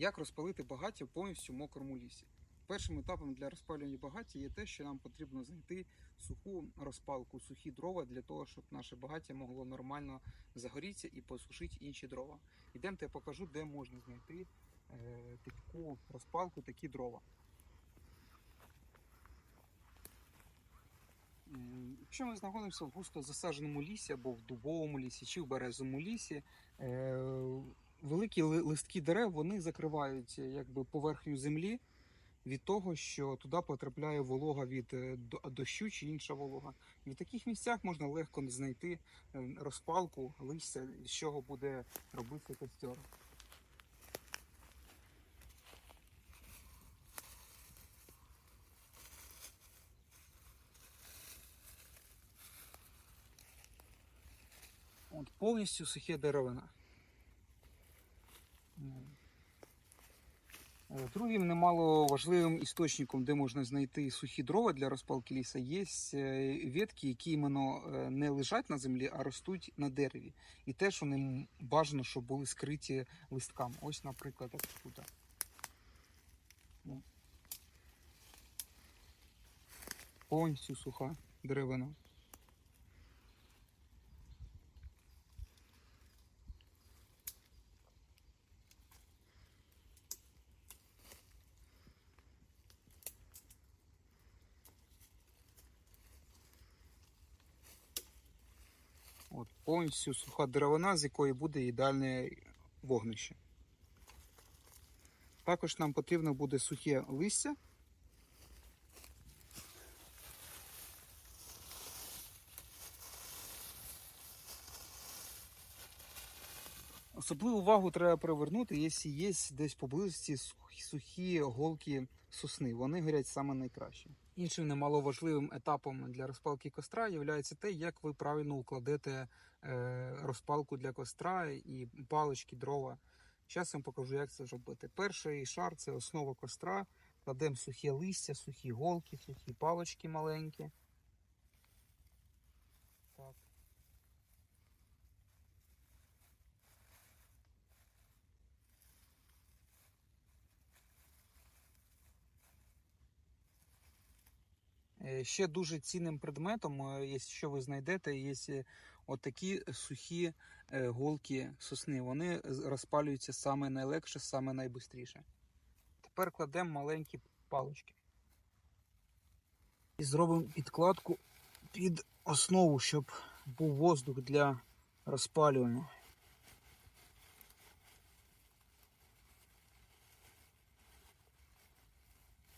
Як розпалити багаття в повністю мокрому лісі? Першим етапом для розпалювання багаття є те, що нам потрібно знайти суху розпалку, сухі дрова для того, щоб наше багаття могло нормально загорітися і посушити інші дрова. Ідемте, я покажу, де можна знайти е, таку розпалку, такі дрова. Якщо ми знаходимося в густо засадженому лісі або в дубовому лісі чи в березовому лісі, е, великі листки дерев вони закривають е, якби, поверхню землі від того, що туди потрапляє волога від е, дощу чи інша волога. І в таких місцях можна легко знайти е, розпалку листя, з чого буде робитися костер. От повністю сухе деревина. Другим немало важливим істочником, де можна знайти сухі дрова для розпалки ліса, є е, ветки, які іменно е, не лежать на землі, а ростуть на дереві. І теж вони бажано, щоб були скриті листками. Ось, наприклад, як тут. Повністю суха деревина. От, повністю суха деревина, з якої буде ідеальне вогнище. Також нам потрібно буде сухе листя. Особливу увагу треба привернути, якщо є десь поблизості сухі, голки сосни. Вони горять саме найкраще. Іншим немаловажливим етапом для розпалки костра є те, як ви правильно укладете е, розпалку для костра і палички, дрова. Зараз вам покажу, як це зробити. Перший шар це основа костра. Кладемо сухе листя, сухі голки, сухі палочки маленькі. Ще дуже цінним предметом, е, якщо ви знайдете, є е, отакі сухі е, голки сосни. Вони розпалюються саме найлегше, саме найбистріше. Тепер кладемо маленькі палички. І зробимо підкладку під основу, щоб був воздух для розпалювання.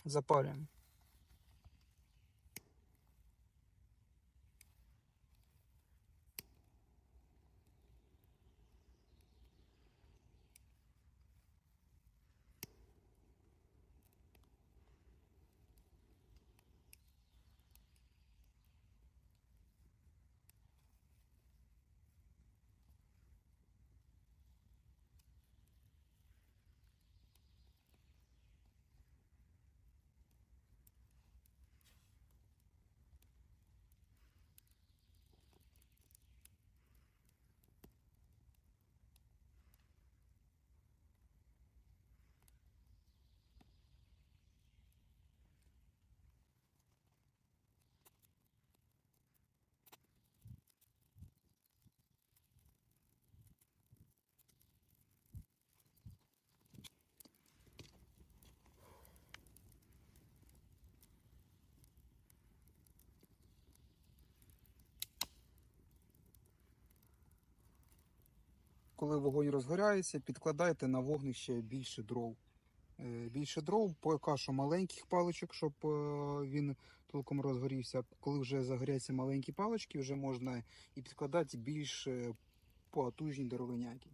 Запалюємо. Коли вогонь розгоряється, підкладайте на вогнище більше дров. Е, Більше дров, поки що маленьких паличок, щоб е, він толком розгорівся. Коли вже загоряться маленькі палички, вже можна і підкладати більш потужні дровиняки.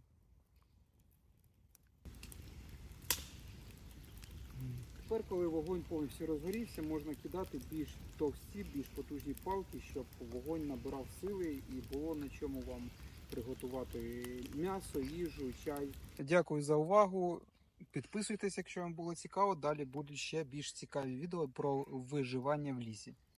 Тепер, коли вогонь повністю розгорівся, можна кидати більш товсті, більш потужні палки, щоб вогонь набирав сили і було на чому вам приготувати м'ясо, їжу, чай. Дякую за увагу. Підписуйтесь, якщо вам було цікаво. Далі будуть ще більш цікаві відео про виживання в лісі.